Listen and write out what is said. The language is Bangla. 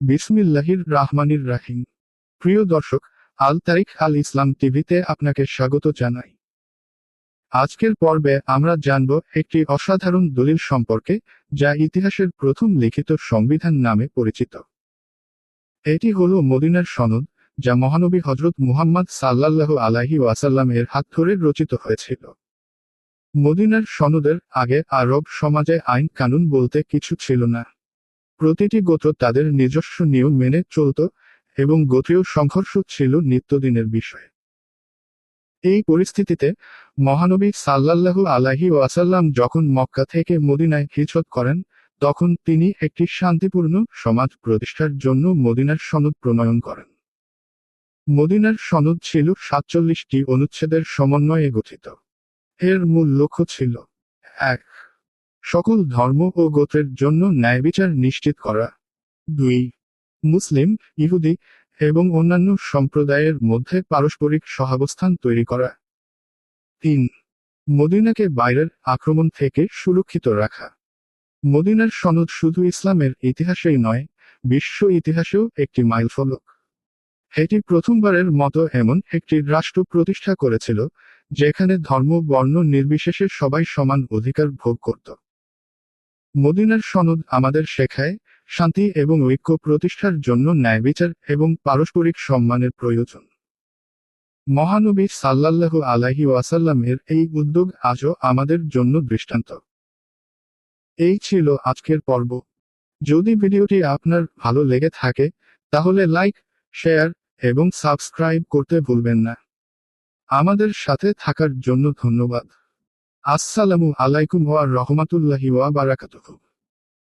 বিসমিল্লাহির রাহমানির রাহিম। প্রিয় দর্শক, আল তারিখ আল ইসলাম টিভিতে আপনাকে স্বাগত জানাই। আজকের পর্বে আমরা জানব একটি অসাধারণ দলিল সম্পর্কে, যা ইতিহাসের প্রথম লিখিত সংবিধান নামে পরিচিত। এটি হল মদিনার সনদ, যা মহানবী হজরত মুহাম্মদ সাল্লাল্লাহু আলাইহি ওয়াসাল্লাম এর হাত ধরে রচিত হয়েছিল। মদিনার সনদের আগে আরব সমাজে আইন কানুন বলতে কিছু ছিল না। প্রতিটি গোত্র তাদের নিজস্ব নিয়ম মেনে চলত এবং গোত্রীয় সংঘর্ষ ছিল নিত্যদিনের বিষয়। এই পরিস্থিতিতে মহানবী সাল্লাল্লাহু আলাইহি ওয়াসাল্লাম যখন মক্কা থেকে মদিনায় হিজরত করেন, তখন তিনি একটি শান্তিপূর্ণ সমাজ প্রতিষ্ঠার জন্য মদিনার সনদ প্রণয়ন করেন। মদিনার সনদ ছিল সাতচল্লিশটি অনুচ্ছেদের সমন্বয়ে গঠিত। এর মূল লক্ষ্য ছিল, এক সকল ধর্ম ও গোত্রের জন্য ন্যায়বিচার নিশ্চিত করা। দুই, মুসলিম, ইহুদি এবং অন্যান্য সম্প্রদায়ের মধ্যে পারস্পরিক সহাবস্থান তৈরি করা। তিন, মদিনাকে বাইরের আক্রমণ থেকে সুরক্ষিত রাখা। মদিনার সনদ শুধু ইসলামের ইতিহাসেই নয়, বিশ্ব ইতিহাসেও একটি মাইলফলক। এটি প্রথমবারের মতো এমন একটি রাষ্ট্র প্রতিষ্ঠা করেছিল, যেখানে ধর্ম, বর্ণ নির্বিশেষে সবাই সমান অধিকার ভোগ করত। মদিনার সনদ আমাদের শেখায় শান্তি এবং ঐক্য প্রতিষ্ঠার জন্য ন্যায়বিচার এবং পারস্পরিক সম্মানের প্রয়োজন। মহানবী সাল্লাল্লাহু আলাইহি ওয়াসাল্লামের এই উদ্যোগ আজও আমাদের জন্য দৃষ্টান্ত। এই ছিল আজকের পর্ব। যদি ভিডিওটি আপনার ভালো লেগে থাকে, তাহলে লাইক, শেয়ার এবং সাবস্ক্রাইব করতে ভুলবেন না। আমাদের সাথে থাকার জন্য ধন্যবাদ। আসসালামু আলাইকুম ওয়া রহমাতুল্লাহি ওয়া বারাকাতুহু।